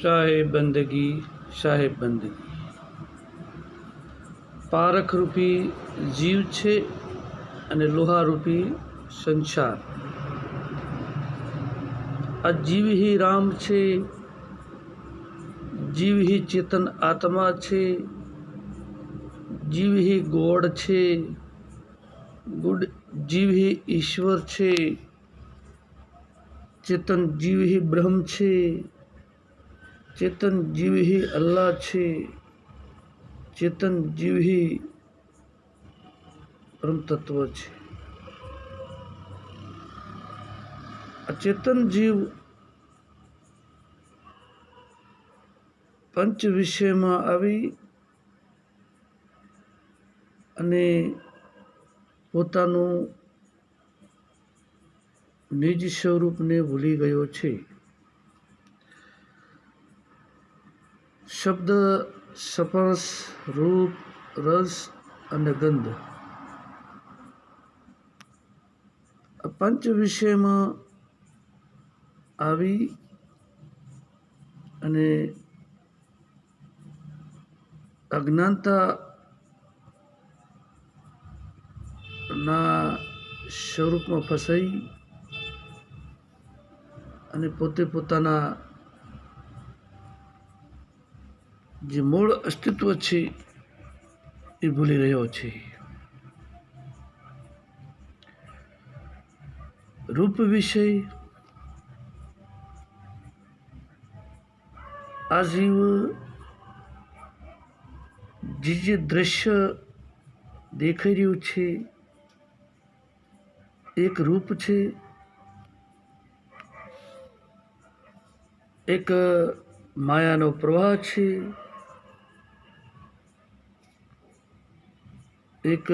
શાહે બંદગી શાહે બંદગી પારખરૂપી જીવ છે અને લોહારૂપી સંસાર. આ જીવ હિ રામ છે જીવ હિ ચેતન આત્મા છે જીવ હિ ગોડ છે, ગુડ જીવ હિ ઈશ્વર છે, ચેતન જીવ હિ બ્રહ્મ છે ચેતન જીવ અલ્લાહ છે. ચેતન જીવ હિ છે. આ ચેતન જીવ પંચ વિષયમાં આવી અને પોતાનું નિજ સ્વરૂપને ભૂલી ગયો છે. શબ્દ સ્પર્શ રૂપ, રસ અને ગંધ. આ પંચ વિષયમાં આવી અને અજ્ઞાનતા ના સ્વરૂપમાં ફસાઈ અને પોતે પોતાના જે મૂળ અસ્તિત્વ છે એ ભૂલી રહ્યો છે. રૂપ વિષય આ જીવ જે જે દ્રશ્ય દેખાઈ રહ્યું છે, એક રૂપ છે, એક માયાનો પ્રવાહ છે એક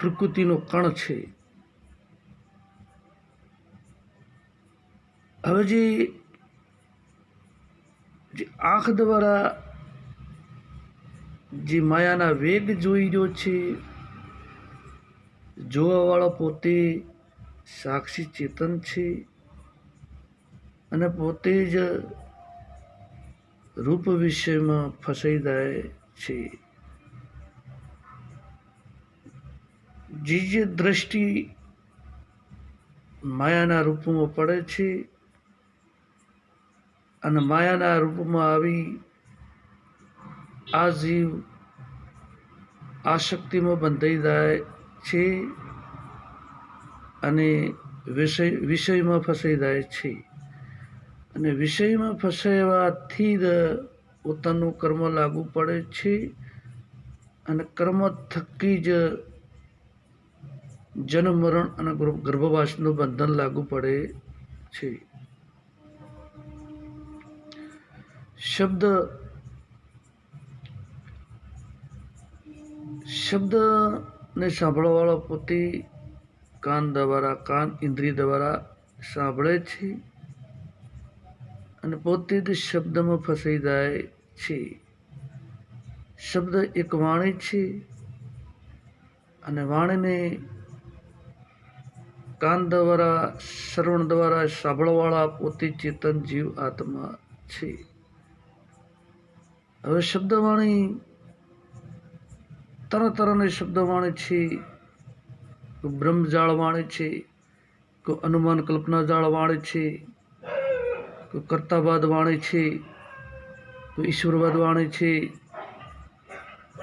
પ્રકૃતિનો કણ છે. હવે જે આંખ દ્વારા જે માયાના વેગ જોઈ રહ્યો છે, જોવાવાળો પોતે સાક્ષી ચેતન છે અને પોતે જ રૂપ વિષયમાં ફસાઈ જાય છે. જે જે દ્રષ્ટિ માયાના રૂપમાં પડે છે અને માયાના રૂપમાં આવી આ જીવ આશક્તિમાં બંધાઈ જાય છે અને વિષય વિષયમાં ફસાઈ જાય છે. અને વિષયમાં ફસાવાથી જ પોતાનું કર્મ લાગુ પડે છે અને કર્મ થકી જ જન્મ, મરણ અને ગર્ભવાસનું બંધન લાગુ પડે છે. શબ્દ, શબ્દને સાંભળવાવાળો પોતે કાન દ્વારા, કાન ઇન્દ્રિય દ્વારા સાંભળે છે અને પોતે જ શબ્દમાં ફસાઈ જાય છે. શબ્દ એક વાણી છે અને વાણીને કાન દ્વારા શ્રવણ દ્વારા સાંભળવાળા પોતે ચેતન જીવ આત્મા છે. હવે શબ્દવાણી તરહ તરહની શબ્દવાણી છે, કોઈ બ્રહ્મજાળ વાણી છે, કોઈ અનુમાન કલ્પના જાળ વાણી છે, કોઈ કર્તાવાદ વાણી છે, કોઈ ઈશ્વરવાદ વાણી છે,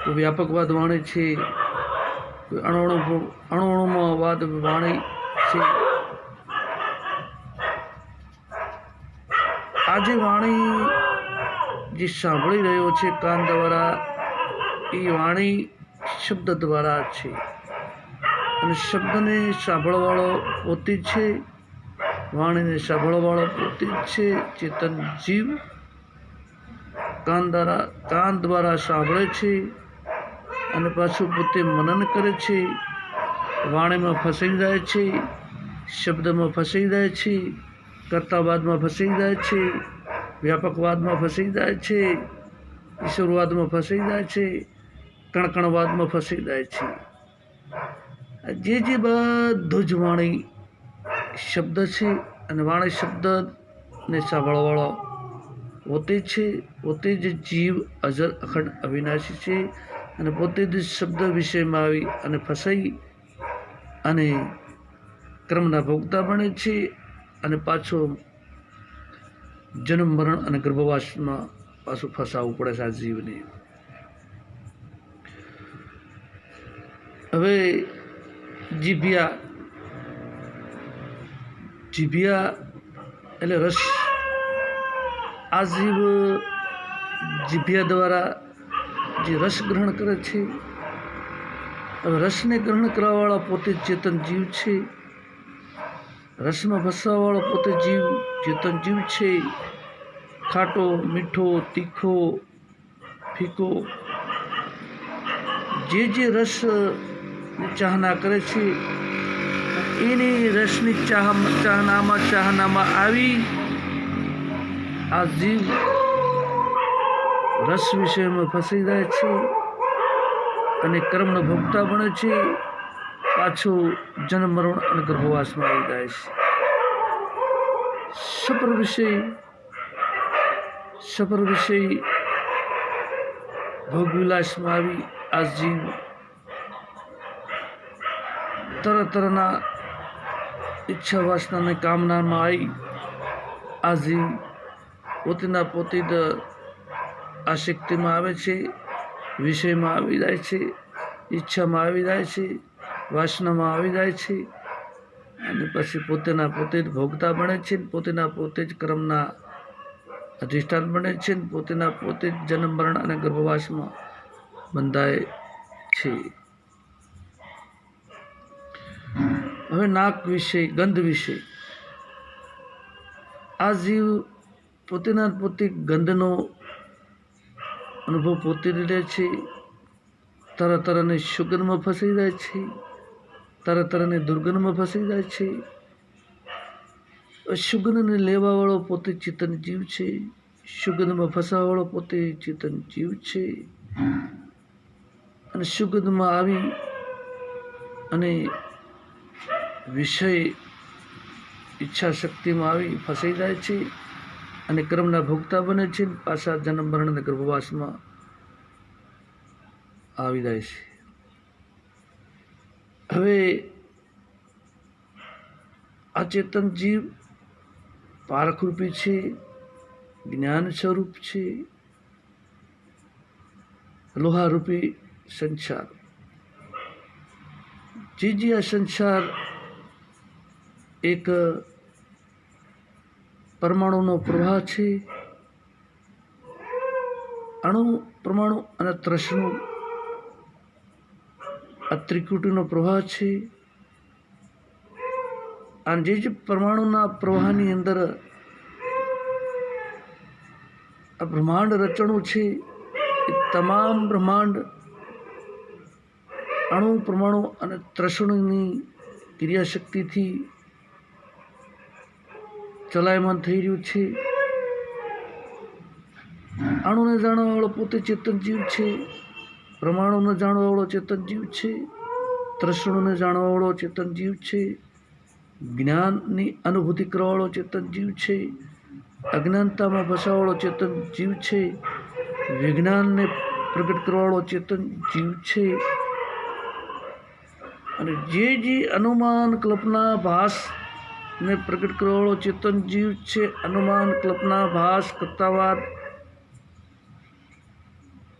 કોઈ વ્યાપકવાદ વાણી છે, કોઈ અણુ અણુમાં વાદ વાણી છે. આજે વાણી જે સાંભળી રહ્યો છે કાન દ્વારા, એ વાણી શબ્દ દ્વારા છે. અને શબ્દને સાંભળવાળો પોતે છે. વાણીને સાંભળવાળો પોતે જ છે. ચેતન જીવ કાન દ્વારા કાન દ્વારા સાંભળે છે અને પાછું પોતે મનન કરે છે. વાણીમાં ફસાઈ જાય છે. શબ્દમાં ફસાઈ જાય છે, કર્તાવાદમાં ફસાઈ જાય છે, વ્યાપકવાદમાં ફસાઈ જાય છે, ઈશ્વરવાદમાં ફસાઈ જાય છે, કણકણવાદમાં ફસાઈ જાય છે. જે જે બધું જ વાણી શબ્દ છે અને વાણી શબ્દને સાંભળવાળો પોતે છે, પોતે જ જીવ, અજર, અખંડ, અવિનાશી છે અને પોતે જ શબ્દ વિષયમાં આવી અને ફસાઈ અને કર્મના ભોગતા બને છે અને પાછો જન્મ, મરણ અને ગર્ભવાસમાં પાછું ફસાવવું પડે છે આ જીવને. હવે જીભિયા જીભિયા એટલે રસ. આ જીવ જીભિયા દ્વારા જે રસ ગ્રહણ કરે છે, હવે રસને ગ્રહણ કરવાવાળા પોતે ચેતન જીવ છે. રસમાં ફસાવાવાળો પોતે જીવ ચેતન જીવ છે. ખાટો, મીઠો, તીખો, ફીકો. જે જે રસ ચાહના કરે છે, એની રસની ચાહ, ચાહનામાં ચાહનામાં આવી. આ જીવ રસ વિષયમાં ફસી જાય છે અને કર્મનો ભોગતા બને છે. પાછો જન્મ મરણ અને ગર્ભવાસમાં આવી જાય છે. સફર વિષય સફર વિષય ભોગવિલાસમાં આવી આ જીવ તર ઈચ્છા વાસનાને કામનામાં આવી આ પોતાના પોતે જ આશક્તિમાં આવે છે, વિષયમાં આવી જાય છે, ઈચ્છામાં આવી જાય છે વાસનામાં આવી જાય છે અને પછી પોતેના પોતે જ ભોગતા બને છે પોતેના પોતે જ કર્મના અધિષ્ઠાન બને છે પોતેના પોતે જ જન્મ, મરણ અને ગર્ભવાસમાં બંધાય છે. હવે નાક વિશે, ગંધ વિશે. આ જીવ પોતેના પોતે ગંધનો અનુભવ પોતે લે છે. તરહ તરહની સુગંધમાં ફસાઈ જાય છે. તરહ તરહની દુર્ગંધમાં ફસાઈ જાય છે. સુગંધને લેવાવાળો પોતે ચેતન જીવ છે. સુગંધમાં ફસાવાવાળો પોતે ચેતન જીવ છે. અને સુગંધમાં આવી અને વિષય ઈચ્છા શક્તિમાં આવી ફસાઈ જાય છે અને કર્મના ભોગતા બને છે પાછા જન્મ મરણ ગર્ભવાસમાં આવી જાય છે. હવે આ ચેતન જીવ પારખરૂપી છે જ્ઞાન સ્વરૂપ છે, લોહારૂપી સંસાર. જે જે આ સંસાર એક પરમાણુનો પ્રવાહ છે, અણુ, પરમાણુ અને ત્રસનું આ ત્રિકુટીનો પ્રવાહ છે. અને જે જે પરમાણુના પ્રવાહની અંદર આ બ્રહ્માંડ રચણું છે, એ તમામ બ્રહ્માંડ અણુ, પરમાણુ અને ત્રસણુની ક્રિયાશક્તિથી ચલાયમાન થઈ રહ્યું છે. અણુને જાણવાવાળો પોતે ચેતન જીવ છે. પ્રમાણુને જાણવાવાળો ચેતન જીવ છે તૃષ્ણોને જાણવાવાળો ચેતન જીવ છે, જ્ઞાનની અનુભૂતિ કરવાવાળો ચેતન જીવ છે, અજ્ઞાનતામાં ફસાવાળો ચેતન જીવ છે, વિજ્ઞાનને પ્રગટ કરવાવાળો ચેતન જીવ છે. અને જે જે અનુમાન કલ્પના ભાસ ને પ્રગટ કરવાવાળો ચેતન જીવ છે, અનુમાન કલ્પના ભાસ કરતાવાદ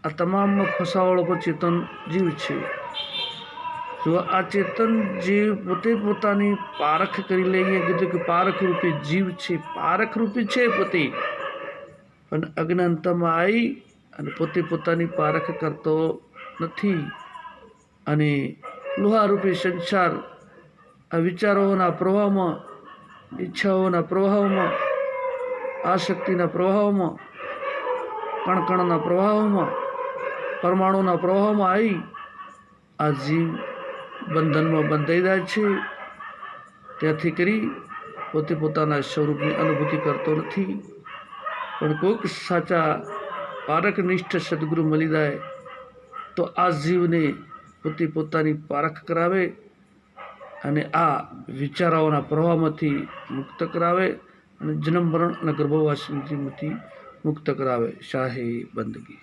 આ તમામ ફસાવાળો પણ ચેતન જીવ છે. જો આ ચેતન જીવ પોતે પોતાની પારખ કરી લઈએ કીધું કે પારખ રૂપી જીવ છે. પારખ રૂપી છે પોતે. પણ અજ્ઞાનતામાં આવી અને પોતે પોતાની પારખ કરતો નથી. અને લોહારૂપી સંસાર આ વિચારોના પ્રવાહમાં, ઈચ્છાઓના પ્રવાહમાં શક્તિના પ્રવાહમાં, કણકણના પ્રવાહોમાં પરમાણુના પ્રવાહમાં આવી આ જીવ બંધનમાં બંધાઈ જાય છે. ત્યાંથી કરી પોતે પોતાના સ્વરૂપની અનુભૂતિ કરતો નથી. પણ કોઈક સાચા પારકનિષ્ઠ સદગુરુ મળી જાય, તો આ જીવને પોતે પોતાની પારખ કરાવે અને આ વિચારોના પ્રવાહમાંથી મુક્ત કરાવે અને જન્મ મરણ અને ગર્ભવાસમાંથી મુક્ત કરાવે. શાહી બંદગી.